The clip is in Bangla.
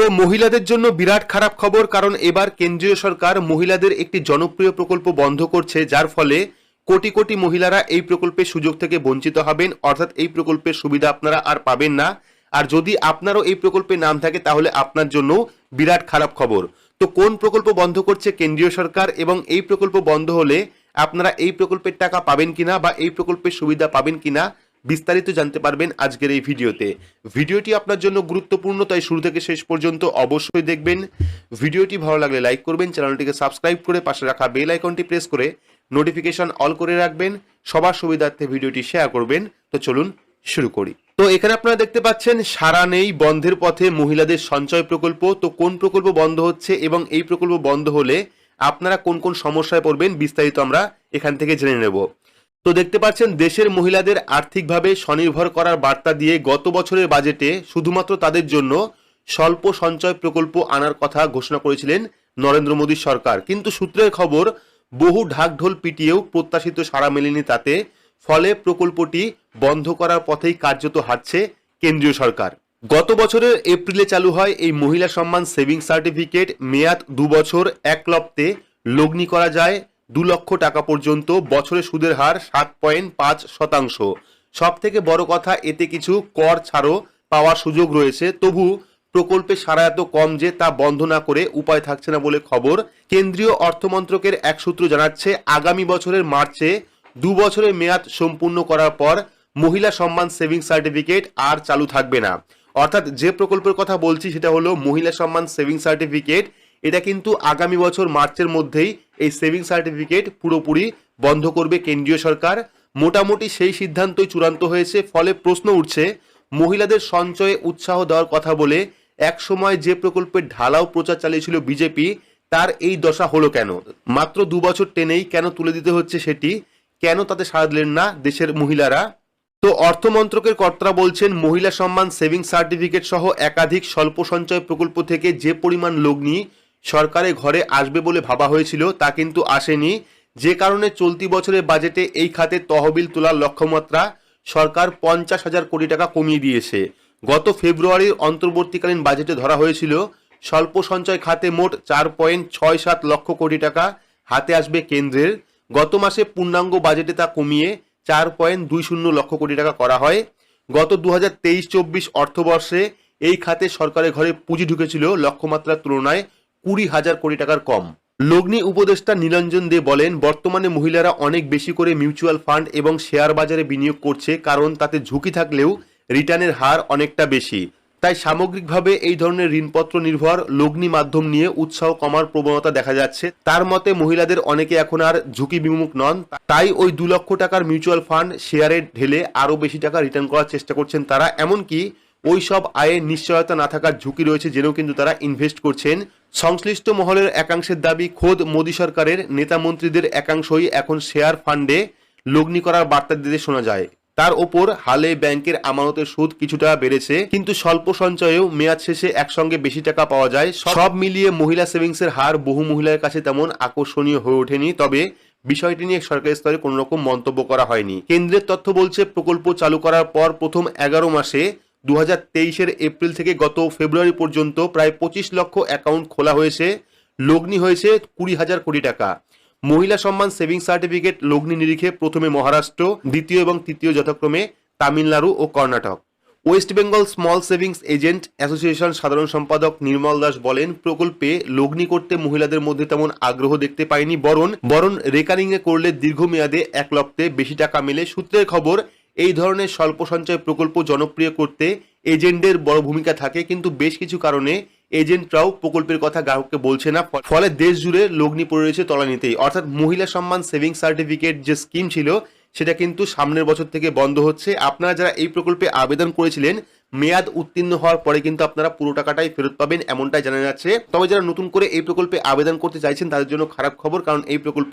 তো মহিলাদের জন্য বিরাট খারাপ খবর, কারণ এবার কেন্দ্রীয় সরকার মহিলাদের একটি জনপ্রিয় প্রকল্প বন্ধ করছে, যার ফলে কোটি কোটি মহিলারা এই প্রকল্পের সুযোগ থেকে বঞ্চিত হবেন। অর্থাৎ এই প্রকল্পের সুবিধা আপনারা আর পাবেন না। আর যদি আপনারও এই প্রকল্পে নাম থাকে, তাহলে আপনার জন্য বিরাট খারাপ খবর। তো কোন প্রকল্প বন্ধ করছে কেন্দ্রীয় সরকার এবং এই প্রকল্প বন্ধ হলে আপনারা এই প্রকল্পের টাকা পাবেন কিনা বা এই প্রকল্পের সুবিধা পাবেন কিনা বিস্তারিত জানতে পারবেন আজকের এই ভিডিওতে। ভিডিওটি আপনার জন্য গুরুত্বপূর্ণ, তাই শুরু থেকে শেষ পর্যন্ত অবশ্যই দেখবেন। ভিডিওটি ভালো লাগলে লাইক করবেন, চ্যানেলটিকে সাবস্ক্রাইব করে পাশে রাখা বেল আইকনটি প্রেস করে নোটিফিকেশন অল করে রাখবেন। সবার সুবিধার্থে ভিডিওটি শেয়ার করবেন। তো চলুন শুরু করি। তো এখানে আপনারা দেখতে পাচ্ছেন সারা নেই, বন্ধের পথে মহিলাদের সঞ্চয় প্রকল্প। তো কোন প্রকল্প বন্ধ হচ্ছে এবং এই প্রকল্প বন্ধ হলে আপনারা কোন কোন সমস্যায় পড়বেন, বিস্তারিত আমরা এখান থেকে জেনে নেব। তো দেখতে পাচ্ছেন, দেশের মহিলাদের আর্থিকভাবে স্বনির্ভর করার বার্তা দিয়ে গত বছরের বাজেটে শুধুমাত্র তাদের জন্য স্বল্প সঞ্চয় প্রকল্প আনার কথা ঘোষণা করেছিলেন নরেন্দ্র মোদী সরকার। কিন্তু সূত্রের খবর, বহু ঢাকঢোল পিটিয়েও প্রত্যাশিত সাড়া মেলেনি তাতে, ফলে প্রকল্পটি বন্ধ করার পথেই কার্যত হাঁটছে কেন্দ্রীয় সরকার। গত বছরের এপ্রিলে চালু হয় এই মহিলা সম্মান সেভিংস সার্টিফিকেট। মেয়াদ দু বছর এক লপ্তে লগ্নি করা যায়। দু লক্ষ টাকা পর্যন্ত বছরে সুদের হার সাত পয়েন্ট পাঁচ শতাংশ। সব থেকে বড় কথা, এতে কিছু কর ছাড়ও পাওয়ার সুযোগ রয়েছে। তবু প্রকল্পে সারা এত কম যে তা বন্ধ না করে উপায় থাকছে না বলে খবর কেন্দ্রীয় অর্থমন্ত্রকের এক সূত্র জানাচ্ছে, আগামী বছরের মার্চে দু বছরের মেয়াদ সম্পূর্ণ করার পর মহিলা সম্মান সেভিংস সার্টিফিকেট আর চালু থাকবে না। অর্থাৎ যে প্রকল্পের কথা বলছি সেটা হলো মহিলা সম্মান সেভিংস সার্টিফিকেট। এটা কিন্তু আগামী বছর মার্চের মধ্যেই এই সেভিং সার্টিফিকেট পুরোপুরি বন্ধ করবে কেন্দ্রীয় সরকার। মোটামুটি সেই সিদ্ধান্তই চূড়ান্ত হয়েছে, ফলে প্রশ্ন উঠছে, মহিলাদের সঞ্চয়ে উৎসাহ দেওয়ার কথা বলে এক সময় যে প্রকল্পের ঢালাও প্রচার চালিয়েছিল বিজেপি, তার এই দশা হলো কেন? মাত্র দু বছর টেনেই কেন তুলে দিতে হচ্ছে সেটি? কেন তাতে সাড়া দিলেন না দেশের মহিলারা? তো অর্থমন্ত্রকের কর্তারা বলছেন, মহিলা সম্মান সেভিং সার্টিফিকেট সহ একাধিক স্বল্প সঞ্চয় প্রকল্প থেকে যে পরিমাণ লগ্নি সরকারের ঘরে আসবে বলে ভাবা হয়েছিল, তা কিন্তু আসেনি। যে কারণে চলতি বছরের বাজেটে এই খাতে তহবিল তোলার লক্ষ্যমাত্রা সরকার পঞ্চাশ হাজার কোটি টাকা কমিয়ে দিয়েছে। গত ফেব্রুয়ারির অন্তর্বর্তীকালীন বাজেটে ধরা হয়েছিল, স্বল্প সঞ্চয় খাতে মোট চার পয়েন্ট ছয় সাত লক্ষ কোটি টাকা হাতে আসবে কেন্দ্রের। গত মাসে পূর্ণাঙ্গ বাজেটে তা কমিয়ে চার পয়েন্ট দুই শূন্য লক্ষ কোটি টাকা করা হয়। গত দু হাজার তেইশ চব্বিশ অর্থবর্ষে এই খাতে সরকারের ঘরে পুঁজি ঢুকেছিল লক্ষ্যমাত্রার তুলনায় কুড়ি হাজার কোটি টাকার কম। লগ্নি উপদেষ্টা নীলঞ্জন দে বলেন, বর্তমানে মহিলারা অনেক বেশি করে মিউচুয়াল ফান্ড এবং শেয়ার বাজারে বিনিয়োগ করছে কারণ তাতে ঝুঁকি থাকলেও রিটার্নের হার অনেকটা বেশি। তাই সামগ্রিকভাবে এই ধরনের ঋণপত্র নির্ভর লগ্নি মাধ্যম নিয়ে উৎসাহ কমার প্রবণতা দেখা যাচ্ছে। তার মতে, মহিলাদের অনেকে এখন আর ঝুঁকি বিমুখ নন। তাই ওই দু লক্ষ টাকার মিউচুয়াল ফান্ড শেয়ারে ঢেলে আরও বেশি টাকা রিটার্ন করার চেষ্টা করছেন তারা। এমনকি ওই সব আয়ের নিশ্চয়তা না থাকার ঝুঁকি রয়েছে জেনেও কিন্তু তারা ইনভেস্ট করছেন। সংশ্লিষ্ট মহলের একাংশের দাবি, খোদ মোদী সরকারের নেতা মন্ত্রীদের একাংশই এখন শেয়ার ফান্ডে লগ্নি করার বার্তা দিতে শোনা যায়। তার ওপর হালে ব্যাংকের আমানতের সুদ কিছুটা বেড়েছে, কিন্তু স্বল্প সঞ্চয়েও মেয়াদ শেষে একসঙ্গে বেশি টাকা পাওয়া যায়। সব মিলিয়ে মহিলা সেভিংসের হার বহু মহিলার কাছে তেমন আকর্ষণীয় হয়ে ওঠেনি, তবে বিষয়টি নিয়ে সরকারি স্তরে কোনো রকম মন্তব্য করা হয়নি। কেন্দ্রের তথ্য বলছে, প্রকল্প চালু করার পর প্রথম এগারো মাসে দু হাজার এপ্রিল থেকে গত ফেব্রুয়ারি পর্যন্ত প্রায় পঁচিশ লক্ষ অ্যাকাউন্ট খোলা হয়েছে, লগ্নি হয়েছে কুড়ি হাজার কোটি টাকা। মহিলা সম্মান সেভিংস সার্টিফিকেট লগ্নি নিরিখে প্রথমে মহারাষ্ট্র, দ্বিতীয় এবং তৃতীয় যথাক্রমে তামিলনাড়ু ও Karnataka. West Bengal small savings agent association সাধারণ সম্পাদক নির্মল দাস বলেন, প্রকল্পে লগ্নি করতে মহিলাদের মধ্যে তেমন আগ্রহ দেখতে পাইনি, বরং বরং রেকারিং এ করলে দীর্ঘমেয়াদে এক লক্ষে বেশি টাকা মেলে সূত্রের খবর এই ধরনের স্বল্প সঞ্চয় প্রকল্প জনপ্রিয় করতে এজেন্টদের বড় ভূমিকা থাকে, কিন্তু বেশ কিছু কারণে এজেন্টরাও প্রকল্পের কথা গ্রাহককে বলছে না, ফলে দেশ জুড়ে লগ্নি পড়ে রয়েছে তলানিতেই অর্থাৎ মহিলা সম্মান সেভিং সার্টিফিকেট যে স্কিম ছিল, সেটা কিন্তু সামনের বছর থেকে বন্ধ হচ্ছে। আপনারা যারা এই প্রকল্পে আবেদন করেছিলেন, মেয়াদ উত্তীর্ণ হওয়ার পরে কিন্তু আপনারা পুরো টাকাটাই ফেরত পাবেন এমনটাই জানা যাচ্ছে। তবে যারা নতুন করে এই প্রকল্পে আবেদন করতে চাইছেন, তাদের জন্য খারাপ খবর, কারণ এই প্রকল্প